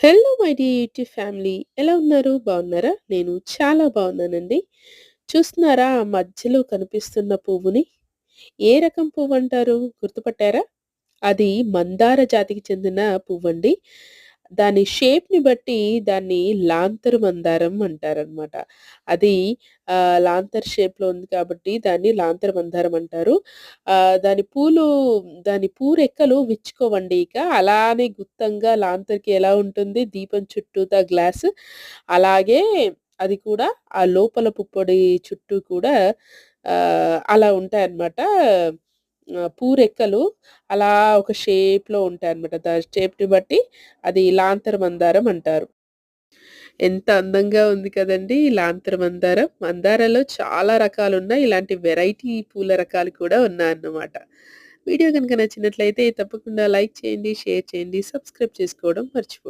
Hello my dear YouTube family. ఎలా ఉన్నారు? బాగున్నారా? నేను చాలా బాగున్నానండి. చూస్తున్నారా మధ్యలో కనిపిస్తున్న పువ్వుని? ఏ రకం పువ్వు అంటారు గుర్తుపట్టారా? అది మందార జాతికి చెందిన పువ్వు అండి దాని షేప్‌ని బట్టి దాన్ని లాంతర్ మందారం అంటారనమాట. అది లాంతర్ షేప్‌లో ఉంది కాబట్టి దాన్ని లాంతర్ మందారం అంటారు. దాని పూలు దాని పూరెక్కలు విచ్చుకోవండి ఇక. అలానే గుత్తంగా లాంతర్‌కి ఎలా ఉంటుంది దీపం చుట్టూతా గ్లాస్ అలాగే అది కూడా ఆ లోపల పుప్పొడి చుట్టూ కూడా అలా ఉంటాయన్నమాట. పూరెక్కలు అలా ఒక షేప్‌లో ఉంటాయన్నమాట. దాని షేప్‌ని బట్టి అది లాంతర మందారం అంటారు. ఎంత అందంగా ఉంది కదండి లాంతర మందారం. మందారాలో చాలా రకాలు ఉన్నాయి ఇలాంటి వెరైటీ పూల రకాలు కూడా ఉన్నాయన్నమాట. వీడియో కనుక నచ్చినట్లయితే తప్పకుండా లైక్ చేయండి, షేర్ చేయండి, సబ్స్క్రైబ్ చేసుకోవడం మర్చిపో